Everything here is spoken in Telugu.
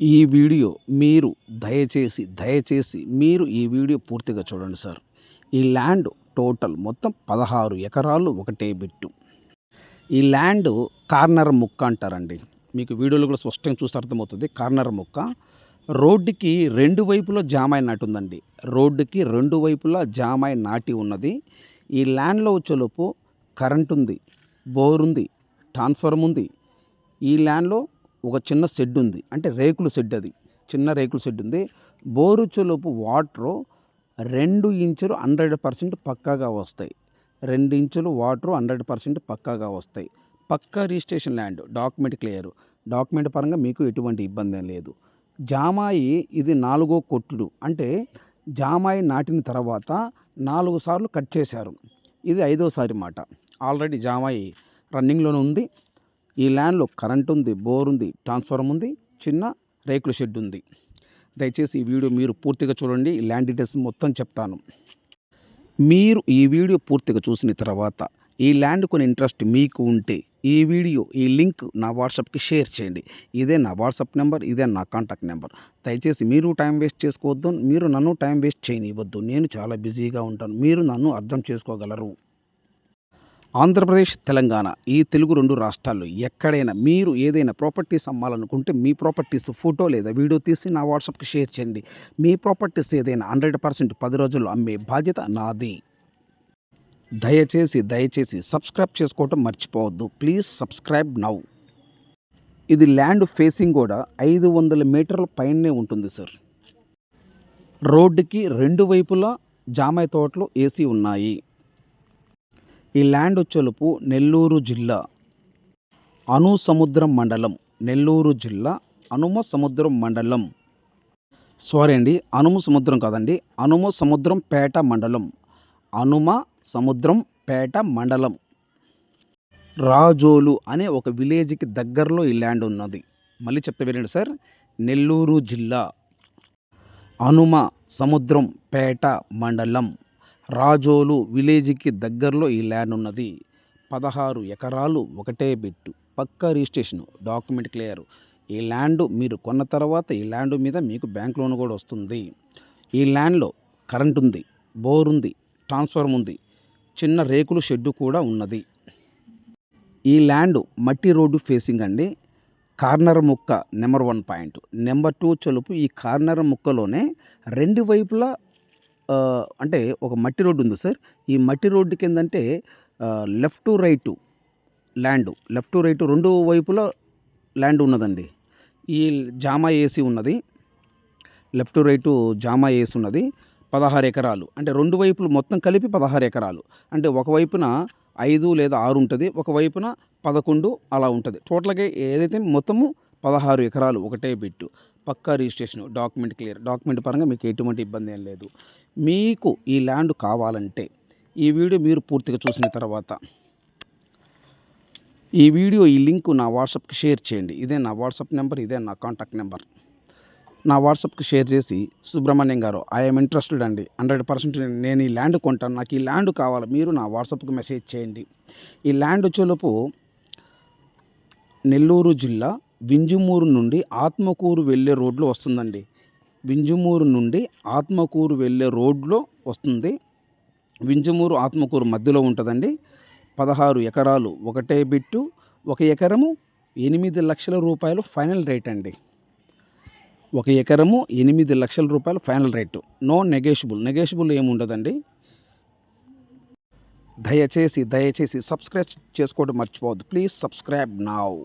ఈ వీడియో మీరు దయచేసి దయచేసి మీరు ఈ వీడియో పూర్తిగా చూడండి సార్. ఈ ల్యాండ్ టోటల్ మొత్తం పదహారు ఎకరాలు ఒకటే బిట్టు. ఈ ల్యాండ్ కార్నర్ ముక్క అంటారండి. మీకు వీడియోలో కూడా స్పష్టంగా చూస్తే అర్థమవుతుంది. కార్నర్ ముక్క రోడ్డుకి రెండు వైపులా జామాయి నాటి ఉందండి. రోడ్డుకి రెండు వైపులా జామాయి నాటి ఉన్నది. ఈ ల్యాండ్లో వచ్చేలోపు కరెంట్ ఉంది బోర్ ఉంది ట్రాన్స్ఫార్మ్ ఉంది. ఈ ల్యాండ్లో ఒక చిన్న షెడ్ ఉంది. అంటే రేకుల షెడ్ అది. చిన్న రేకుల షెడ్ ఉంది. బోరుచులోపు వాటరు రెండు ఇంచులు హండ్రెడ్ పర్సెంట్ పక్కాగా వస్తాయి. రెండు ఇంచులు వాటర్ హండ్రెడ్ పర్సెంట్ పక్కాగా వస్తాయి. పక్కా registration land document clear. Document పరంగా మీకు ఎటువంటి ఇబ్బంది లేదు. జామాయి ఇది నాలుగో కొట్టుడు. అంటే జామాయి నాటిన తర్వాత నాలుగు సార్లు కట్ చేశారు. ఇది ఐదోసారి మాట. ఆల్రెడీ జామాయి రన్నింగ్లోనే ఉంది. ఈ ల్యాండ్లో కరెంట్ ఉంది బోర్ ఉంది ట్రాన్స్ఫార్మర్ ఉంది చిన్న రేకుల షెడ్ ఉంది దయచేసి ఈ వీడియో మీరు పూర్తిగా చూడండి ఈ ల్యాండ్ డీటెయిల్స్ మొత్తం చెప్తాను. మీరు ఈ వీడియో పూర్తిగా చూసిన తర్వాత ఈ ల్యాండ్ కొన్ని ఇంట్రెస్ట్ మీకు ఉంటే ఈ వీడియో ఈ లింక్ నా వాట్సాప్కి షేర్ చేయండి. ఇదే నా వాట్సాప్ నెంబర్ ఇదే నా కాంటాక్ట్ నెంబర్. దయచేసి మీరు టైం వేస్ట్ చేసుకోవద్దు మీరు నన్ను టైం వేస్ట్ చేయనివ్వద్దు. నేను చాలా బిజీగా ఉంటాను మీరు నన్ను అర్థం చేసుకోగలరు. ఆంధ్రప్రదేశ్ తెలంగాణ ఈ తెలుగు రెండు రాష్ట్రాల్లో ఎక్కడైనా మీరు ఏదైనా ప్రాపర్టీస్ అమ్మాలనుకుంటే మీ ప్రాపర్టీస్ ఫోటో లేదా వీడియో తీసి నా వాట్సాప్కి షేర్ చేయండి. మీ ప్రాపర్టీస్ ఏదైనా హండ్రెడ్ పర్సెంట్ పది రోజుల్లో అమ్మే బాధ్యత నాది. దయచేసి దయచేసి సబ్స్క్రైబ్ చేసుకోవటం మర్చిపోవద్దు. Please subscribe now. ఇది ల్యాండ్ ఫేసింగ్ కూడా ఐదు వందల మీటర్ల పైనే ఉంటుంది సార్. రోడ్డుకి రెండు వైపులా జామాయి తోటలు ఏసీ ఉన్నాయి. ఈ ల్యాండ్ వచ్చేలుపు నెల్లూరు జిల్లా అను సముద్రం మండలం నెల్లూరు జిల్లా అనుమ సముద్రం మండలం. సారీ అండి అనుమ సముద్రం కాదండి అనుమ సముద్రం పేట మండలం అనుమ సముద్రం పేట మండలం. రాజోలు అనే ఒక విలేజ్కి దగ్గరలో ఈ ల్యాండ్ ఉన్నది. మళ్ళీ చెప్తే వినండి సార్ నెల్లూరు జిల్లా అనుమ సముద్రం పేట మండలం. రాజోలు విలేజ్కి దగ్గరలో ఈ ల్యాండ్ ఉన్నది. పదహారు ఎకరాలు ఒకటే బిట్టు. పక్కా రిజిస్ట్రేషన్ డాక్యుమెంట్ క్లియర్. ఈ ల్యాండ్ మీరు కొన్న తర్వాత ఈ ల్యాండ్ మీద మీకు బ్యాంక్ లోన్ కూడా వస్తుంది. ఈ ల్యాండ్లో కరెంట్ ఉంది బోర్ ఉంది ట్రాన్స్ఫార్మ్ ఉంది చిన్న రేకుల షెడ్డు కూడా ఉన్నది. ఈ ల్యాండ్ మట్టి రోడ్డు ఫేసింగ్ అండి. కార్నర్ ముక్క number one point. Number two చలుపు ఈ కార్నర్ ముక్కలోనే రెండు వైపులా అంటే ఒక మట్టి రోడ్డు ఉంది సార్. ఈ మట్టి రోడ్డు కింద అంటే left to right land. Left to right రెండు వైపులా ల్యాండ్ ఉన్నదండి. ఈ జామా ఏసీ ఉన్నది. లెఫ్ట్ రైటు రైట్ జామా ఏసీ ఉన్నది. పదహారు ఎకరాలు. అంటే రెండు వైపులు మొత్తం కలిపి పదహారు ఎకరాలు. అంటే ఒక వైపున ఐదు లేదా ఆరు ఉంటుంది. ఒకవైపున పదకొండు అలా ఉంటుంది. టోటల్గా ఏదైతే మొత్తము పదహారు ఎకరాలు ఒకటే బిట్టు. పక్కా రిజిస్ట్రేషన్ డాక్యుమెంట్ క్లియర్. డాక్యుమెంట్ పరంగా మీకు ఎటువంటి ఇబ్బంది ఏం లేదు. మీకు ఈ ల్యాండ్ కావాలంటే ఈ వీడియో మీరు పూర్తిగా చూసిన తర్వాత ఈ వీడియో ఈ లింక్ నా వాట్సాప్కి షేర్ చేయండి. ఇదే నా వాట్సాప్ నెంబర్ ఇదే నా కాంటాక్ట్ నెంబర్. నా వాట్సాప్కి షేర్ చేసి సుబ్రహ్మణ్యం గారు ఐఎమ్ ఇంట్రెస్టెడ్ అండి. హండ్రెడ్ పర్సెంట్ నేను ఈ ల్యాండ్ కొంటాను. నాకు ఈ ల్యాండ్ కావాలి. మీరు నా వాట్సాప్కి మెసేజ్ చేయండి. ఈ ల్యాండ్ వచ్చేలోపు నెల్లూరు జిల్లా వింజుమూరు నుండి ఆత్మకూరు వెళ్ళే రోడ్లో వస్తుందండి. వింజుమూరు నుండి ఆత్మకూరు వెళ్ళే రోడ్లో వస్తుంది. వింజమూరు ఆత్మకూరు మధ్యలో ఉంటుందండి. పదహారు ఎకరాలు ఒకటే బిట్టు ఒక ఎకరము ఎనిమిది లక్షల రూపాయలు ఫైనల్ రేట్ అండి. ఒక ఎకరము ఎనిమిది లక్షల రూపాయలు final rate. No negotiable negotiable ఏముండదండి? దయచేసి దయచేసి సబ్స్క్రైబ్ చేసుకోవడం మర్చిపోవద్దు. Please subscribe now